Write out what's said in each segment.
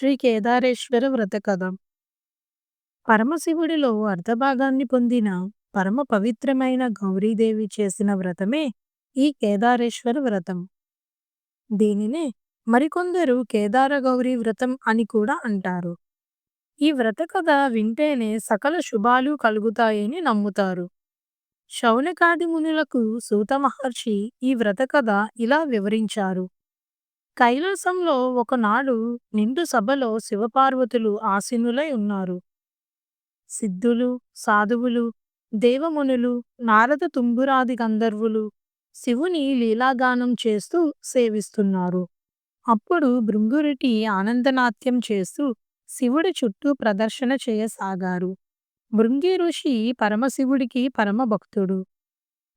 శ్రీ కేదారేశ్వర వ్రత కథ. పరమశివుడిలో అర్ధభాగాన్ని పొందిన పరమ పవిత్రమైన గౌరీదేవి చేసిన వ్రతమే ఈ కేదారేశ్వర వ్రతం. దీనినే మరికొందరు కేదార గౌరీ వ్రతం అని కూడా అంటారు. ఈ వ్రత కథ వింటేనే సకల శుభాలు కలుగుతాయని నమ్ముతారు. శౌనకాది మునులకు సూత మహర్షి ఈ వ్రత కథ ఇలా వివరించారు. కైలాసంలో ఒకనాడు నిండు సభలో శివపార్వతులు ఆసీనులై ఉన్నారు. సిద్ధులు సాధువులు దేవమునులు నారద తుంబురాది గంధర్వులు శివుని లీలాగానం చేస్తూ సేవిస్తున్నారు. అప్పుడు భృంగురిటి ఆనందనాట్యం చేస్తూ శివుడి చుట్టూ ప్రదర్శన చేయసాగారు. భృంగి ఋషి పరమశివుడికి పరమభక్తుడు.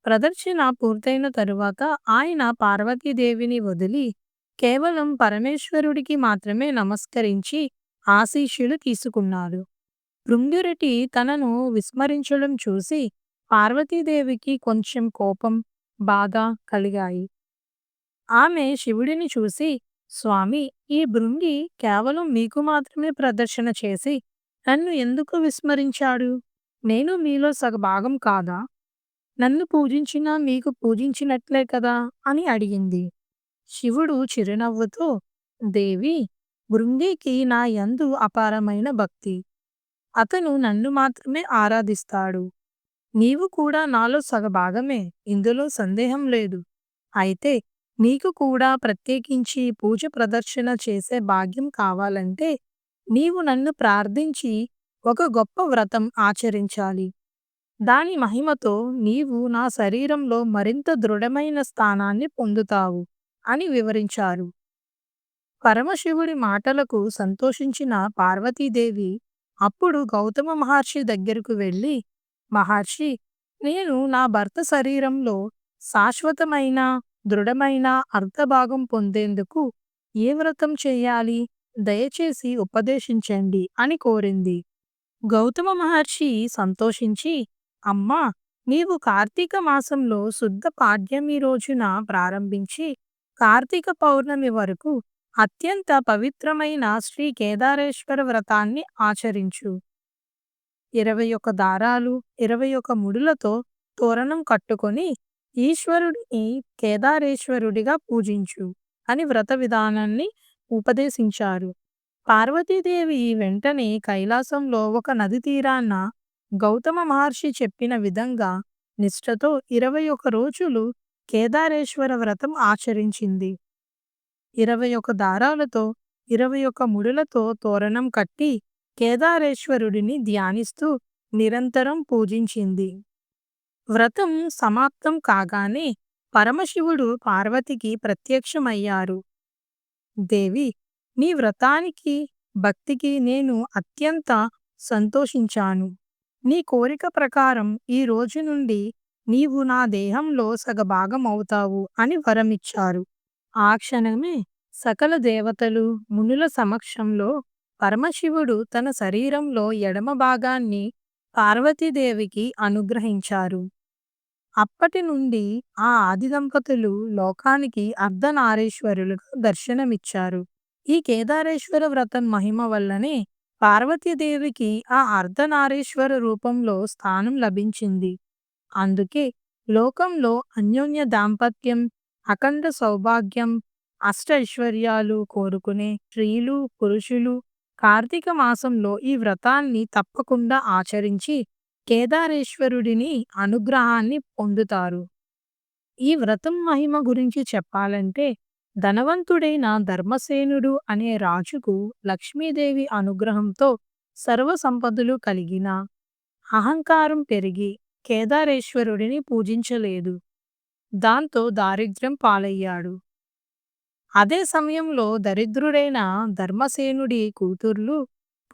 ప్రదర్శన పూర్తయిన తరువాత ఆయన పార్వతీదేవిని వదిలి కేవలం పరమేశ్వరుడికి మాత్రమే నమస్కరించి ఆశీస్సులు తీసుకున్నారు భృంగిరెడ్డి తనను విస్మరించడం చూసి పార్వతీదేవికి కొంచెం కోపం బాధ కలిగాయి. ఆమె శివుడిని చూసి స్వామి ఈ భృంగి కేవలం మీకు మాత్రమే ప్రదర్శన చేసి నన్ను ఎందుకు విస్మరించాడు? నేను మీలో సగభాగం కాదా? నన్ను పూజించినా మీకు పూజించినట్లే కదా? అని అడిగింది. శివుడు చిరునవ్వుతో దేవి భృంగికి నా యందు అపారమైన భక్తి. అతను నన్ను మాత్రమే ఆరాధిస్తాడు. నీవు కూడా నాలో సగభాగమే. ఇందులో సందేహం లేదు. అయితే నీకు కూడా ప్రత్యేకించి పూజ ప్రదర్శన చేసే భాగ్యం కావాలంటే నీవు నన్ను ప్రార్థించి ఒక గొప్ప వ్రతం ఆచరించాలి. దాని మహిమతో నీవు నా శరీరంలో మరింత దృఢమైన స్థానాన్ని పొందుతావు. అని వివరించారు. పరమశివుడి మాటలకు సంతోషించిన పార్వతీదేవి అప్పుడు గౌతమ మహర్షి దగ్గరకు వెళ్ళి మహర్షి నేను నా భర్త శరీరంలో శాశ్వతమైన దృఢమైన అర్థభాగం పొందేందుకు ఏ వ్రతం చేయాలి? దయచేసి ఉపదేశించండి అని కోరింది. గౌతమ మహర్షి సంతోషించి అమ్మా నీవు కార్తీక మాసంలో శుద్ధ పాడ్యమి రోజున ప్రారంభించి కార్తీక పౌర్ణమి వరకు అత్యంత పవిత్రమైన శ్రీ కేదారేశ్వర వ్రతాన్ని ఆచరించు. ఇరవై ఒక దారాలు ఇరవై ఒక ముడులతో తోరణం కట్టుకొని ఈశ్వరుడిని కేదారేశ్వరుడిగా పూజించు అని వ్రత విధానాన్ని ఉపదేశించారు. పార్వతీదేవి వెంటనే కైలాసంలో ఒక నది తీరాన్న గౌతమ మహర్షి చెప్పిన విధంగా నిష్ఠతో ఇరవై ఒక రోజులు కేదారేశ్వర వ్రతం ఆచరించింది. ఇరవై ఒక దారాలతో ఇరవై ఒక ముడులతో తోరణం కట్టి కేదారేశ్వరుడిని ధ్యానిస్తూ నిరంతరం పూజించింది. వ్రతం సమాప్తం కాగానే పరమశివుడు పార్వతికి ప్రత్యక్షమయ్యారు. దేవి నీ వ్రతానికి భక్తికి నేను అత్యంత సంతోషించాను. నీ కోరిక ప్రకారం ఈ రోజు నుండి నీవు నా దేహంలో సగభాగం అవుతావు అని వరమిచ్చారు. ఆ క్షణమే సకల దేవతలు మునుల సమక్షంలో పరమశివుడు తన శరీరంలో ఎడమ భాగాన్ని పార్వతీదేవికి అనుగ్రహించారు. అప్పటి నుండి ఆ ఆది దంపతులు లోకానికి అర్ధనారీశ్వరులుగా దర్శనమిచ్చారు. ఈ కేదారేశ్వర వ్రతం మహిమ వల్లనే పార్వతీదేవికి ఆ అర్ధనారీశ్వర రూపంలో స్థానం లభించింది. అందుకే లోకంలో అన్యోన్య దాంపత్యం అఖండ సౌభాగ్యం అష్ట ఐశ్వర్యాలు కోరుకునే స్త్రీలు పురుషులు కార్తీక మాసంలో ఈ వ్రతాన్ని తప్పకుండా ఆచరించి కేదారేశ్వరుడిని అనుగ్రహాన్ని పొందుతారు. ఈ వ్రతం మహిమ గురించి చెప్పాలంటే ధనవంతుడైన ధర్మసేనుడు అనే రాజుకు లక్ష్మీదేవి అనుగ్రహంతో సర్వ సంపదలు కలిగిన అహంకారం పెరిగి కేదారేశ్వరుడిని పూజించలేదు. దాంతో దారిద్ర్యం పాలయ్యాడు. అదే సమయంలో దరిద్రుడైన ధర్మసేనుడి కూతుర్లు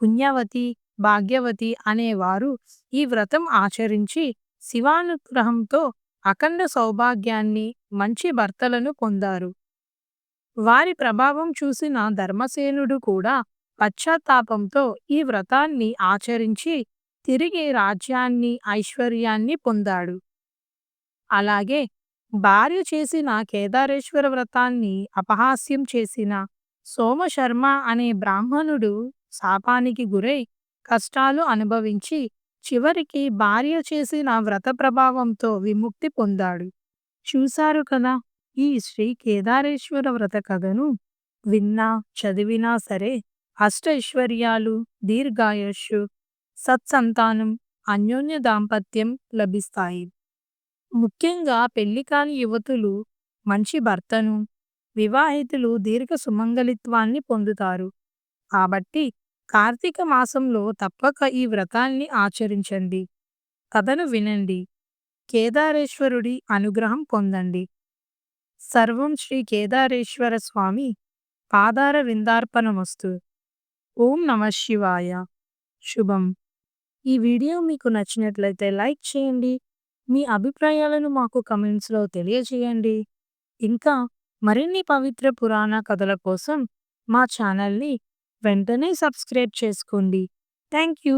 పుణ్యవతి భాగ్యవతి అనేవారు ఈ వ్రతం ఆచరించి శివానుగ్రహంతో అఖండ సౌభాగ్యాన్ని మంచి భర్తలను పొందారు. వారి ప్రభావం చూసిన ధర్మసేనుడు కూడా పశ్చాత్తాపంతో ఈ వ్రతాన్ని ఆచరించి తిరిగి రాజ్యాన్ని ఐశ్వర్యాన్ని పొందాడు. అలాగే భార్య చేసిన కేదారేశ్వర వ్రతాన్ని అపహాస్యం చేసిన సోమశర్మ అనే బ్రాహ్మణుడు శాపానికి గురై కష్టాలు అనుభవించి చివరికి భార్య చేసిన వ్రత ప్రభావంతో విముక్తి పొందాడు. చూశారు కదా ఈ శ్రీ కేదారేశ్వర వ్రత కథను విన్నా చదివినా సరే అష్టైశ్వర్యాలు దీర్ఘాయుష్యు సత్సంతానం అన్యోన్య దాంపత్యం లభిస్తాయి. ముఖ్యంగా పెళ్ళి కాని యువతులు మంచి భర్తను వివాహితులు దీర్ఘ సుమంగళిత్వాన్ని పొందుతారు. కాబట్టి కార్తీక మాసంలో తప్పక ఈ వ్రతాన్ని ఆచరించండి. కథను వినండి. కేదారేశ్వరుడి అనుగ్రహం పొందండి. సర్వం శ్రీ కేదారేశ్వర స్వామి పాదార విందార్పణమస్తు. ఓం నమ శివాయ. శుభం. ఈ వీడియో మీకు నచ్చినట్లయితే లైక్ చేయండి. మీ అభిప్రాయాలను మాకు కమెంట్స్లో తెలియజేయండి. ఇంకా మరిన్ని పవిత్ర పురాణ కథల కోసం మా ఛానల్ని వెంటనే సబ్స్క్రైబ్ చేసుకోండి. Thank you